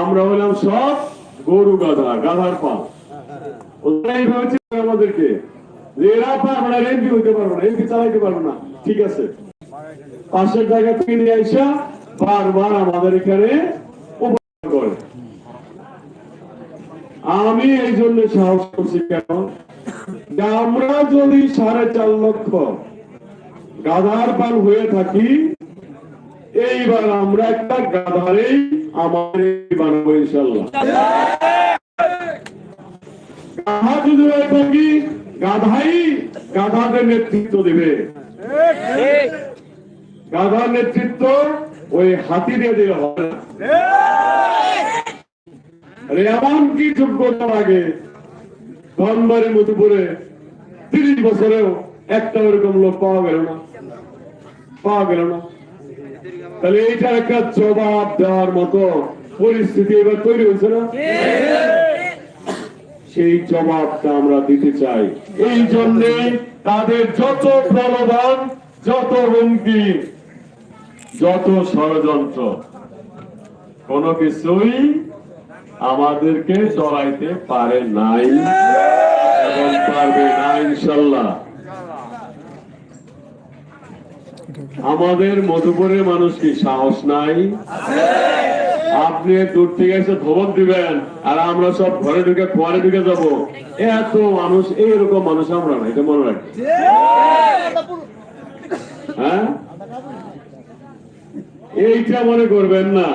আমরা হলাম সব গরু গাধা গাধার পা আমাদেরকে। এরা পারবে না এমপি হইতে পারবে না, এমপি চালাইতে পারবে না। ঠিক আছে? পাশের জায়গা থেকে নিয়ে আইসা বারবার আমাদের এখানে উপকার করে। আমি এই জন্য সাহস করছি কেন? আমরা যদি সাড়ে চার লক্ষ গাধার পাল হয়ে থাকি এইবার আমরা একটা গাধারেই আমাদের বানাবো ইনশাল্লাহ গাধা গাধাই গাধাদের নেতৃত্ব দিবে। গাধার নেতৃত্ব ওই হাতি দিয়ে আরে এমন কি যোগ্যতা লাগে? ধনবাড়ি মধুপুরে তিরিশ বছরেও একটা ওরকম লোক পাওয়া গেল না। পাওয়া গেল না। তাহলে এইটা একটা জবাব দেওয়ার মতো পরিস্থিতি এবার তৈরি হয়েছে না? সেই জবাবটা আমরা দিতে চাই। এই জন্যে তাদের যত প্রলোভন যত হুমকি, যত ষড়যন্ত্র, কোনো কিছুই আমাদেরকে চড়াইতে পারে নাই এবং পারবে না, ইনশাল্লাহ। আমাদের মধুপুরের মানুষ কি সাহস নাই? আপনি দূর থেকে এসে ধমক দিবেন, আর আমরা সব ঘরে ঢুকে ঘরে ঢুকে যাব। এত মানুষ, এইরকম মানুষ আমরা না এটা মনে রাখি হ্যাঁ? এইটা মনে করবেন না,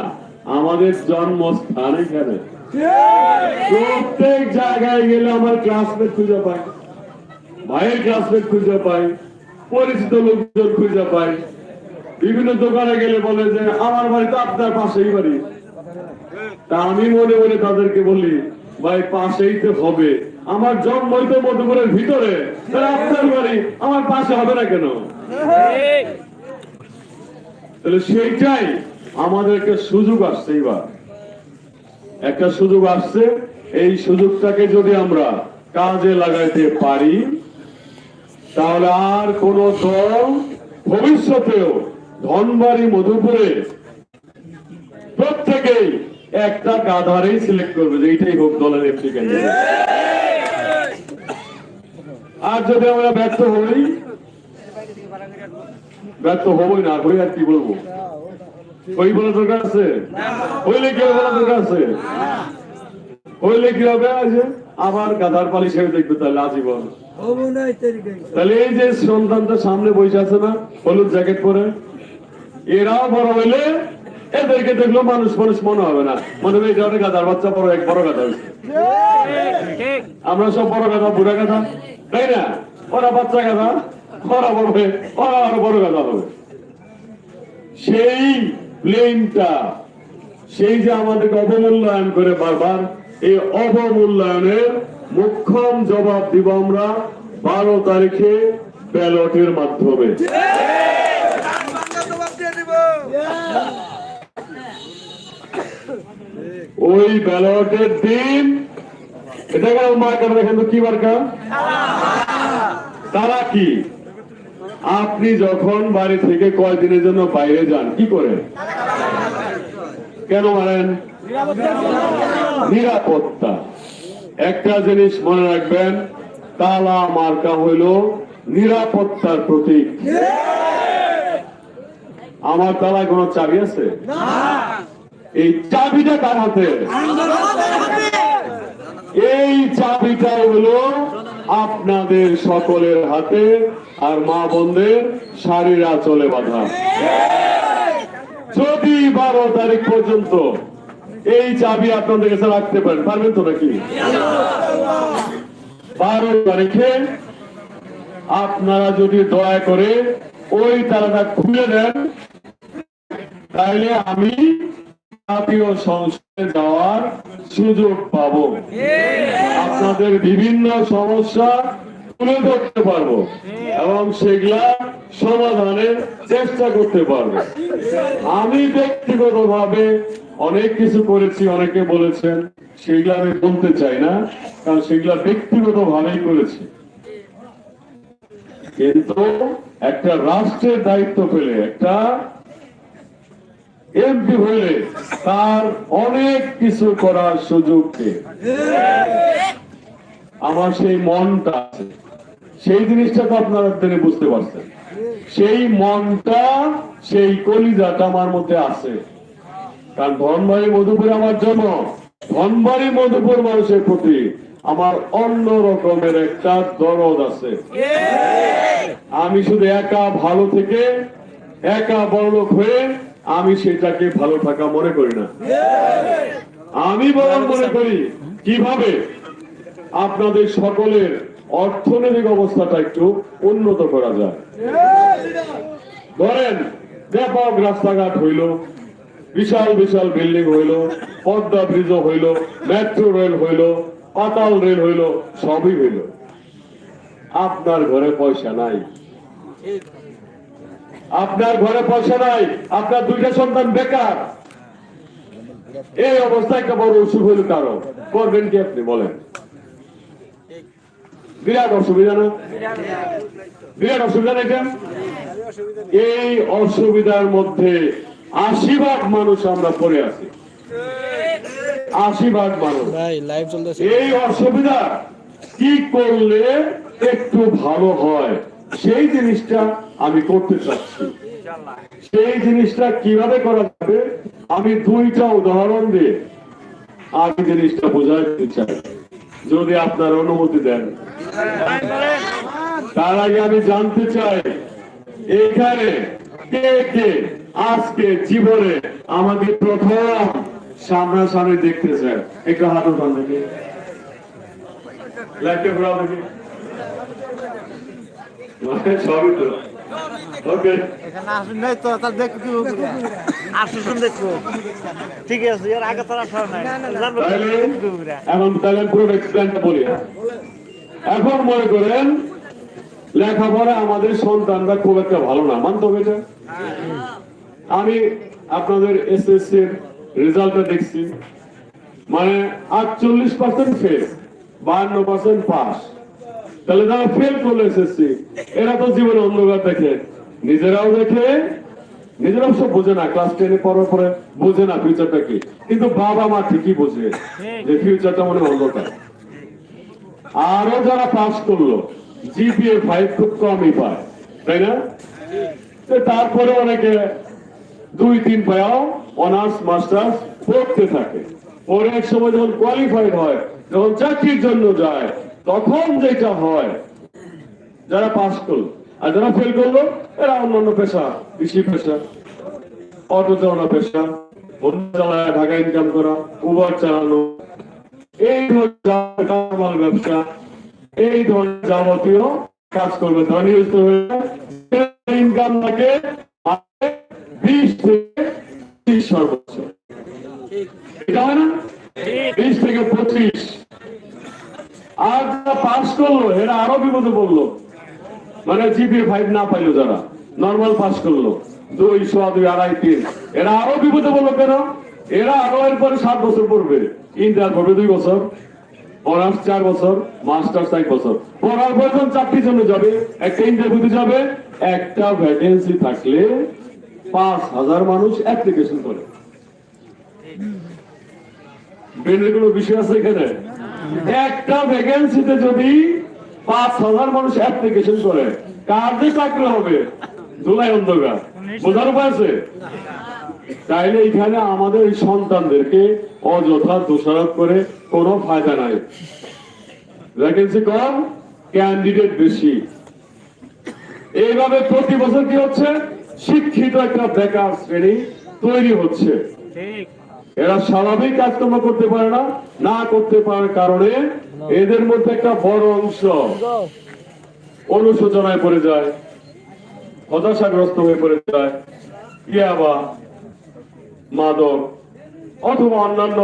আমাদের জন্মস্থান এখানে। প্রত্যেক জায়গায় গেলে আমার ক্লাসমেট খুঁজে পাই। ভাইয়ের ক্লাসমেট খুঁজে পাই। পরিচিত লোকজন খুঁজে পাই বিভিন্ন দোকানে গেলে বলে যে, আমার বাড়ি তো আপনার পাশেই বাড়ি। তা আমি মনে মনে তাদেরকে বলি, ভাই, পাশেই তো হবে। আমার জন্মই তো মধুপুরের ভিতরে। আপনার বাড়ি আমার পাশে হবে না কেন? তাহলে সেইটাই আমাদের একটা সুযোগ আসছে এবার একটা সুযোগ আসছে, এই সুযোগটাকে যদি আমরা কাজে লাগাইতে পারি তাহলে আর কোন দল ভবিষ্যতেও ধনবাড়ি, মধুপুরে প্রত্যেকেই একটা গাধারেই সিলেক্ট করবে যে এইটাই হোক দলের আর যদি আমরা ব্যর্থ হই, ব্যর্থ হবই না, হই আর কি বলব? ওই বলার দরকার আছে? হইলে কি বলার দরকার আছে? হইলে কি হবে আছে আবার গাধার পালি হিসেবে দেখবে তাহলে আজীবন তাহলে এই যে সন্তানটা সামনে বসে আছে না হলুদ জ্যাকেট পরে এরাও বড় হইলে এদেরকে দেখল মানুষ মানুষ মনে হবে না। মনে হবে এটা অনেক গাধার বাচ্চা বড় এক বড় গাধা আমরা সব বড় গাধা বুড়া গাধা তাই না? ওরা বাচ্চা গাধা ওরা বড় হয়ে ওরা আরও বড় গাধা হবে। সেই ব্লেমটা সেই যে আমাদেরকে অবমূল্যায়ন করে বারবার এই অবমূল্যায়নের মুখ্যম জবাব দিব আমরা বারো তারিখে ব্যালটের মাধ্যমে। ওই ব্যালটের দিন, এটা কেন মার্কার দেখেন তো কি মার্কা? তারা কি? আপনি যখন বাড়ি থেকে কয়দিনের জন্য বাইরে যান, কি করে কেন মানেন নিরাপত্তা। একটা জিনিস মনে রাখবেন তালা মার্কা হইল নিরাপত্তার প্রতীক। আমার তালায় কোনো চাবি আছে? এই চাবিটা কার হাতে? এই চাবিটা হলো আপনাদের সকলের হাতে আর মা বোনদের শাড়িরা চলে বাঁধা। যদি বারো তারিখ পর্যন্ত এই চাবি আপনাদের কাছে রাখতে পারেন। পারবেন তো নাকি? বারো তারিখে আপনারা যদি দয়া করে ওই তালাটা খুলে দেন তাহলে আমি জাতীয় সংসদে যাওয়ার সুযোগ পাব। আপনাদের বিভিন্ন সমস্যা তুলে ধরতে পারব এবং সেগুলা সমাধানের চেষ্টা করতে পারব। আমি ব্যক্তিগত ভাবে অনেক কিছু করেছি, অনেকে বলেছেন, সেগুলো আমি বলতে চাই না, কারণ সেগুলা ব্যক্তিগত ভাবেই করেছি। কিন্তু একটা রাষ্ট্রের দায়িত্ব পেলে, একটা এমপি হইলে তার অনেক কিছু করার সুযোগ আমার সেই মনটা আছে। সেই জিনিসটা তো আপনারা তিনি বুঝতে পারছেন। সেই মনটা, সেই কলিজাটা আমার মধ্যে আছে। কারণ ধনবাড়ি মধুপুর আমার জন্ম। ধনবাড়ি মধুপুর মানুষের প্রতি আমার অন্য রকমের একটা দরদ আছে। আমি শুধু একা ভালো থেকে একা বড়লোক হয়ে আমি সেটাকে ভালো থাকা মনে করি না। আমি বরং মনে করি, কীভাবে? আপনাদের সকলের অর্থনৈতিক অবস্থাটা একটু উন্নত করা যায়। ধরেন, ব্যাপক রাস্তাঘাট হইল। বিশাল বিশাল বিল্ডিং হইল, পদ্মা ব্রিজও হইল মেট্রো রেল হইল, পাতাল রেল হইল, সবই হইল। আপনার ঘরে পয়সা নাই। আপনার ঘরে পয়সা নাই, আপনার দুইটা সন্তান বেকার। এই অবস্থা একটা বড় অসুখ হইল কারও। করবেন কি আপনি, বলেন। বিরাট অসুবিধা না? বিরাট অসুবিধা না এটা? এই অসুবিধার মধ্যে আশি ভাগ মানুষ আমরা পড়ে আছি। আশি ভাগ মানুষ। এই অসুবিধা কি করলে একটু ভালো হয়? সেই জিনিসটা আমি করতে চাচ্ছি। সেই জিনিসটা কীভাবে করা যাবে? আমি দুইটা উদাহরণ দিয়ে আমি জিনিসটা বোঝাতে চাই। যদি আপনার অনুমতি দেন। তার আগে আমি জানতে চাই এখানে কে কে আজকে জীবনে আমাকে প্রথম সামনাসামনি দেখতেছেন একটু হাত উঠান দেখি। লাইটটা ঘোরাও দেখি। মানে সবই তো। ওকে এখানে আসুন নাই তো তার দেখো আসুন দেখো ঠিক আছে এর আগে তো নাই। এখন তাহলে পুরো এক্সপ্লেনটা বলি হ্যাঁ? এখন মনে করেন লেখাপড়া আমাদের সন্তানরা খুব একটা ভালো না। মানতে হবে আমি আপনাদের এসএসসি এর রেজাল্টটা দেখছি। মানে আটচল্লিশ পার্সেন্ট ফেল বাহান্ন পার্সেন্ট পাস তাহলে যারা ফেল করল এসএসসি এরা তো জীবনে অন্ধকার দেখে। নিজেরাও দেখে, নিজেরাও সব বোঝে না। ক্লাস টেনে পড়ার পরে বোঝে না ফিউচারটা কি। কিন্তু বাবা মা ঠিকই বোঝে যে ফিউচারটা মনে অন্ধকার। আরও যারা পাস করল জিপিএ ফাইভ খুব কমই পায়, তাই না? তারপরে অনেকে দুই তিন পায়াও অনার্স, মাস্টার্স পড়তে থাকে। পরে এক সময় যখন কোয়ালিফাইড হয়, যখন চাকরির জন্য যায়, তখন যেটা হয়, যারা পাস করল, আর যারা ফেল করল, এরা অন্যান্য পেশা, কৃষি পেশা অটো চালানো পেশা অন্য চালায়, ঢাকা ইনকাম করা উবার চালানো, এই ধরনের ব্যবসা, এই ধরনের যাবতীয় কাজ করবে। নিয়োজিত হয়ে ইনকাম থাকে বিশ থেকে সর্বোচ্চ। এটা হয় না? বিশ থেকে পঁচিশ। আর যারা পাস করল এরা আরও বিপদে পড়ল। মানে জিপিএ ফাইভ না পাইলো যারা নর্মাল পাস করল। দুই সোয়া দুই আড়াই তিন। এরা আরও বিপদে পড়ল কেন? এরা আরও এরপরে সাত বছর পড়বে। ইন্টার পড়বে দুই বছর অনার্স চার বছর মাস্টার্স এক বছর। পড়ার পর যখন চাকরির জন্য যাবে একটা ইন্টারভিউতে যাবে একটা ভ্যাকেন্সি থাকলে পাঁচ হাজার মানুষ অ্যাপ্লিকেশন করে। আমাদের সন্তানদেরকে অযথা দোষারোপ করে কোনো ফায়দা নাই। ভ্যাকেন্সি কম ক্যান্ডিডেট বেশি। এইভাবে প্রতি বছর কি হচ্ছে? শিক্ষিত একটা বেকার শ্রেণি তৈরি হচ্ছে। এরা স্বাভাবিক কাজকর্ম করতে পারে না না করতে পারার কারণে এদের মধ্যে একটা বড় অংশ অনুশোচনায় পড়ে যায় হতাশাগ্রস্ত হয়ে পড়ে যায় ইয়াবা মাদক অথবা অন্যান্য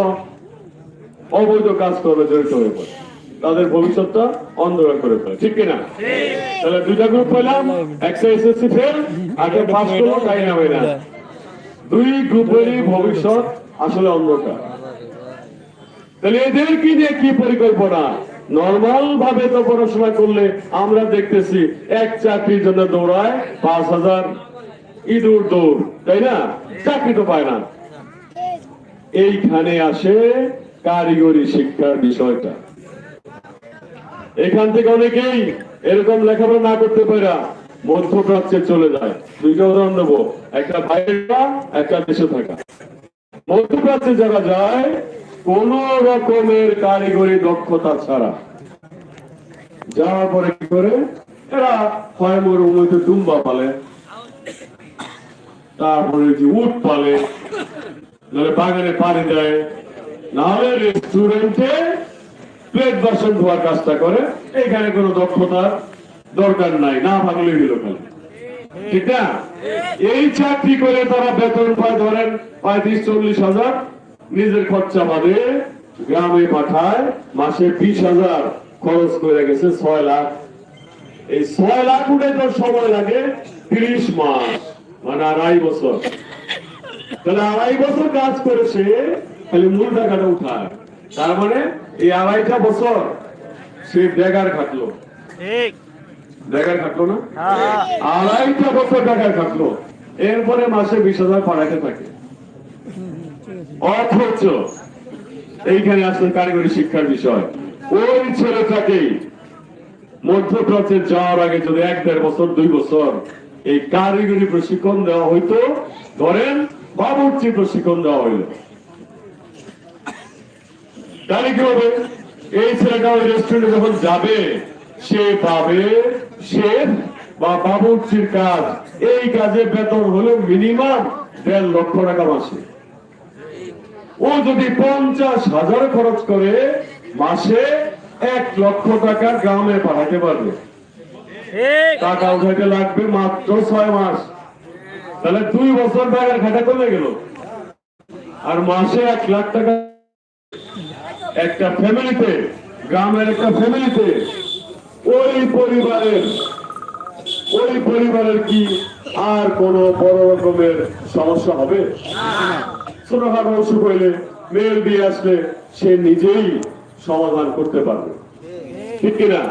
অবৈধ কাজকর্মে জড়িত হয়ে পড়ে। তাদের ভবিষ্যৎটা অন্ধকার করে ফেলে। ঠিক কিনা? তাহলে দুইটা গ্রুপ পেলাম একটা এসএসসি ফেল আগে পাস করল তাই না হয় না দুই গ্রুপেরই ভবিষ্যৎ আসলে অন্ধকার। তাহলে এদের কি নিয়ে কি পরিকল্পনা? নর্মাল ভাবে তো পড়াশোনা করলে আমরা দেখতেছি এক চাকরির জন্য দৌড়ায় পাঁচ হাজার ইঁদুর দৌড় তাই না? চাকরি তো পায় না। এইখানে আসে কারিগরি শিক্ষার বিষয়টা। এখান থেকে অনেকেই এরকম লেখাপড়া না করতে পারে মধ্যপ্রাচ্যে চলে যায়। দুইটা উদাহরণ দেবো। একটা বাইরেটা একটা দেশে থাকা। মধ্যপ্রাচ্যে যারা যায়, কোন রকমের কারিগরি দক্ষতা ছাড়া। যাওয়ার পরে কি করে? এরা হয় মরুভূমিতে দুম্বা পালে, তারপরে যে উট পালে বাগানে পানি দেয়। নাহলে রেস্টুরেন্টে প্লেট বাসন ধোয়ার কাজটা করে, এখানে কোনো দরকার নাই, না ঠিক না? এই চাকরি করে তারা বেতন পায়, ধরেন পঁয়ত্রিশ, চল্লিশ হাজার, নিজের খরচা বাদে গ্রামে পাঠায়, মাসে বিশ হাজার খরচ করে গেছে ছয় লাখ। এই ছয় লাখ উঠে তো সময় লাগে তিরিশ মাস মানে আড়াই বছর। তাহলে আড়াই বছর কাজ করেছে খালি মূল টাকাটা উঠায়। তার মানে এই আড়াইটা বছর সে বেগার খাটলো। বেগার খাটলো না? হ্যাঁ হ্যাঁ। আড়াইটা বছর টাকা খাটলো। এরপরে মাসে বিশ হাজার থাকে। অথচ এইখানে আসলে কারিগরি শিক্ষার বিষয়। ওই ছেলেটাকেই মধ্যপ্রাচ্যে যাওয়ার আগে যদি এক দেড় বছর দুই বছর এই কারিগরি প্রশিক্ষণ দেওয়া হইতো ধরেন বাবুর্চি প্রশিক্ষণ দেওয়া হইল। তাহলে কি হবে? এই ছেলেটা ওই রেস্টুরেন্টে যখন যাবে সে পাবে সে বা বাবুর্চির কাজ। এই কাজে বেতন হলো মিনিমাম দেড় লক্ষ টাকা মাসে। ও যদি পঞ্চাশ হাজার খরচ করে মাসে এক লক্ষ টাকা গ্রামে পাঠাতে পারবে। টাকা উঠাইতে লাগবে মাত্র ছয় মাস। তাহলে দুই বছর টাকার খাটা কমে গেল। আর মাসে এক লাখ টাকা একটা ফ্যামিলিতে, গ্রামের একটা ফ্যামিলিতে, ওই পরিবারের ওই পরিবারের কি আর কোন বড় রকমের সমস্যা হবে? ছোটখাটো অসুখ হইলে মেয়ের বিয়ে আসলে সে নিজেই সমাধান করতে পারবে। ঠিক কিনা?